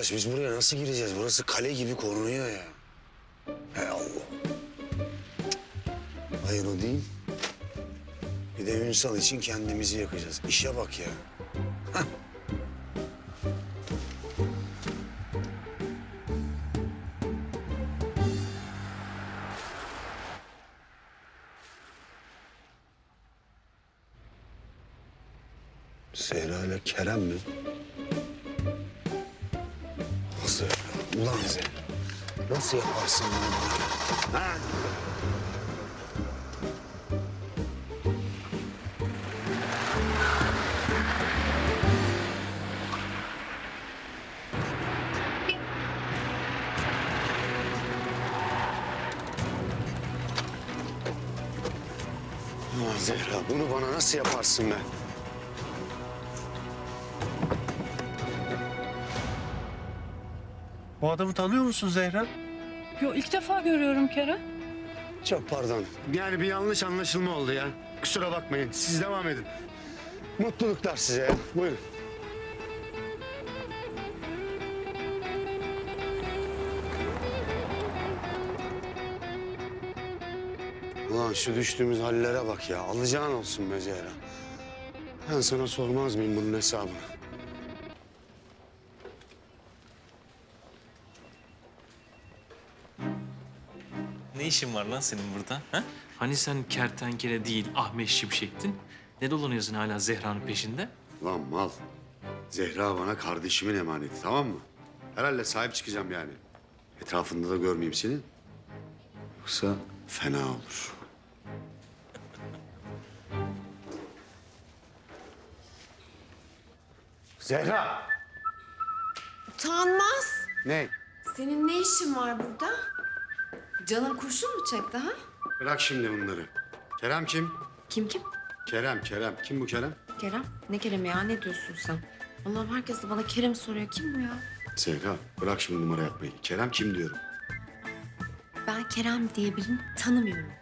arkadaş biz buraya nasıl gireceğiz? Burası kale gibi korunuyor ya. Hey Allah. Hayır o değil. Bir de Ünsal için kendimizi yakacağız. İşe bak ya. Hah. Zehra ile Kerem mi? Ulan Zehra. Nasıl yaparsın bunu bana? Ha? Zehra bunu bana nasıl yaparsın be? Bu adamı tanıyor musun Zehra? Yo ilk defa görüyorum Kerem. Çok pardon. Yani bir yanlış anlaşılma oldu ya. Kusura bakmayın. Siz devam edin. Mutluluklar size ya. Buyurun. Ulan şu düştüğümüz hallere bak ya. Alacağın olsun be Zehra. Ben sana sormaz mıyım bunun hesabını? İşin var lan senin burada? Ha? Hani sen kertenkele değil Ahmet Şimşek'tin? Ne dolanıyorsun hala Zehra'nın peşinde? Lan mal. Zehra bana kardeşimin emaneti tamam mı? Herhalde sahip çıkacağım yani. Etrafında da görmeyeyim seni. Yoksa fena olur. Zehra! Utanmaz. Ne? Senin ne işin var burada? Canın kurşun mu çekti ha? Bırak şimdi bunları. Kerem kim? Kim kim? Kerem, Kerem. Kim bu Kerem? Kerem. Ne Kerem ya? Ne diyorsun sen? Allah'ım herkes de bana Kerem soruyor. Kim bu ya? Zehra, bırak şimdi numara yapmayı. Kerem kim diyorum. Ben Kerem diye birini tanımıyorum.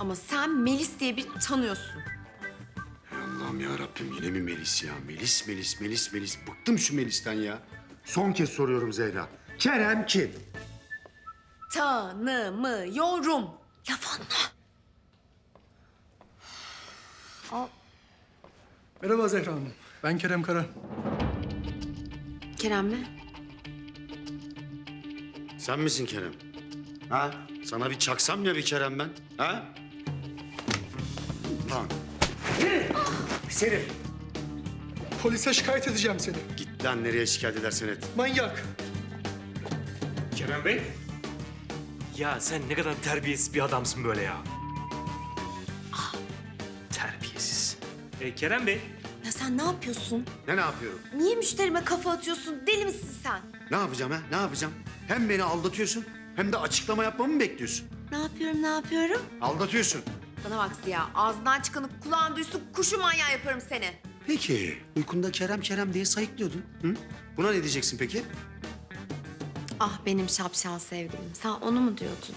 Ama sen Melis diye birini tanıyorsun. Ey Allah'ım ya Rabbim yine mi Melis ya? Melis, Melis, Melis, Melis. Bıktım şu Melis'ten ya. Son kez soruyorum Zehra. Kerem kim? Tanımıyorum. Laf anla. Merhaba Zehra Hanım. Ben Kerem Kara. Kerem mi? Sen misin Kerem? Ha? Sana bir çaksam ya bir Kerem ben. Ha? Lan Seni. Polise şikayet edeceğim seni. git lan nereye şikayet edersen et. Manyak. Kerem Bey? Ya sen ne kadar terbiyesiz bir adamsın böyle ya. Ah, terbiyesiz. E, Kerem Bey? Ya sen ne yapıyorsun? Ne ne yapıyorum? Niye müşterime kafa atıyorsun? Deli misin sen? Ne yapacağım ha? Ne yapacağım? Hem beni aldatıyorsun hem de açıklama yapmamı mı bekliyorsun? Ne yapıyorum, ne yapıyorum? Aldatıyorsun. Bana bak Ziya, ağzından çıkanı kulağın duysun, kuşu manyağı yaparım seni. Peki uykunda Kerem Kerem diye sayıklıyordun. Hı? Buna ne diyeceksin peki? Ah benim şapşal sevgilim. Sen onu mu diyordun?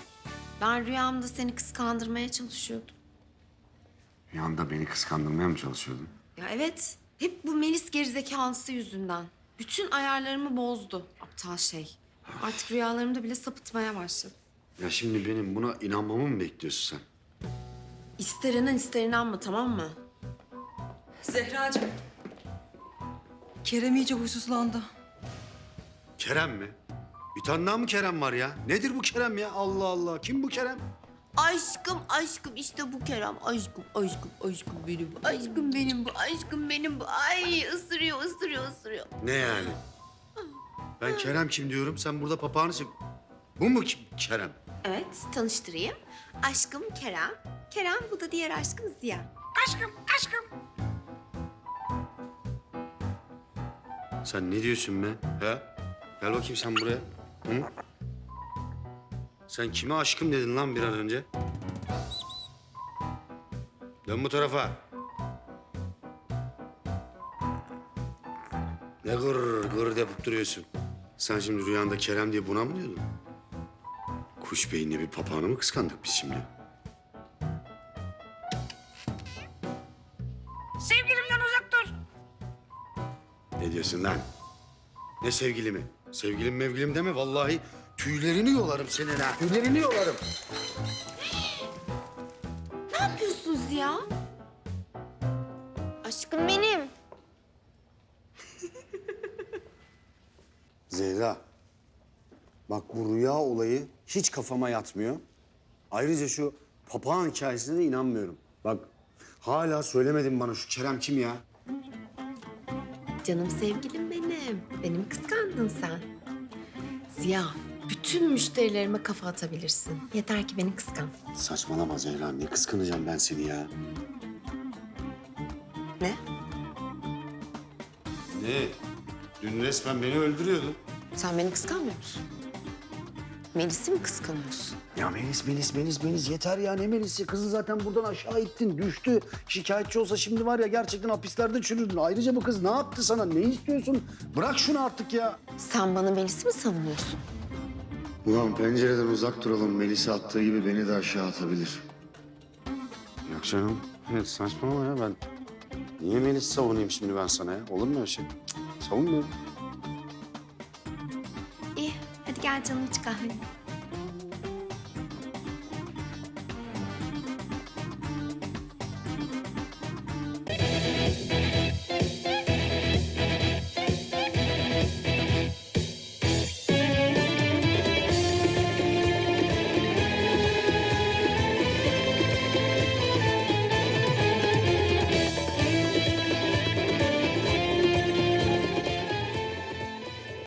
Ben rüyamda seni kıskandırmaya çalışıyordum. Bir anda beni kıskandırmaya mı çalışıyordun? Ya evet. Hep bu Melis gerizekalısı yüzünden. Bütün ayarlarımı bozdu. Aptal şey. Artık rüyalarımda bile sapıtmaya başladı. Ya şimdi benim buna inanmamı mı bekliyorsun sen? İster inan ister inanma tamam mı? Zehracığım. Kerem iyice huysuzlandı. Kerem mi? Bir tane daha mı Kerem var ya? Nedir bu Kerem ya? Allah Allah. Kim bu Kerem? Aşkım aşkım işte bu Kerem. Aşkım aşkım aşkım benim bu. Aşkım benim bu. Aşkım benim bu. Ay ısırıyor ısırıyor ısırıyor. Ne yani? Ben Kerem kim diyorum? Sen burada papağanı Bu mu kim Kerem? Evet tanıştırayım. Aşkım Kerem. Kerem bu da diğer aşkım Ziya. Sen ne diyorsun be? He? Gel bakayım sen buraya. Hı? Sen kime aşkım dedin lan bir an önce? Dön bu tarafa. Ne gır gır yapıp duruyorsun? Sen şimdi rüyanda Kerem diye buna mı diyordun? Kuş beyinli bir papağanı mı kıskandık biz şimdi? Sevgilimden uzak dur. Ne diyorsun lan? Ne sevgili mi? Sevgilim mevgilim deme vallahi tüylerini yolarım senin ha. Tüylerini yolarım. Ne yapıyorsunuz ya? Aşkım benim. Zehra. Bak bu rüya olayı hiç kafama yatmıyor. Ayrıca şu papağan hikayesine de inanmıyorum. Bak hala söylemedin bana şu Kerem kim ya? Canım sevgilim benim. Benim kıskandın sen. Ziya, bütün müşterilerime kafa atabilirsin. Yeter ki beni kıskan. Saçmalama Zehra ne kıskanacağım ben seni ya. Ne? Ne? Dün resmen beni öldürüyordu. Sen beni kıskanmıyor musun? Melis'i mi kıskanıyorsun? Ya Melis, Melis, Melis, Melis yeter ya ne Melis'i? Kızı zaten buradan aşağı ittin, düştü. Şikayetçi olsa şimdi var ya gerçekten hapislerde çürürdün. Ayrıca bu kız ne yaptı sana? Ne istiyorsun? Bırak şunu artık ya. Sen bana Melis'i mi savunuyorsun? Ulan pencereden uzak duralım. Melis'i attığı gibi beni de aşağı atabilir. Yok canım. Evet saçmalama ya ben. Niye Melis savunayım şimdi ben sana ya? Olur mu öyle şey? Cık, savunmuyorum. İyi, hadi gel canım iç kahveni.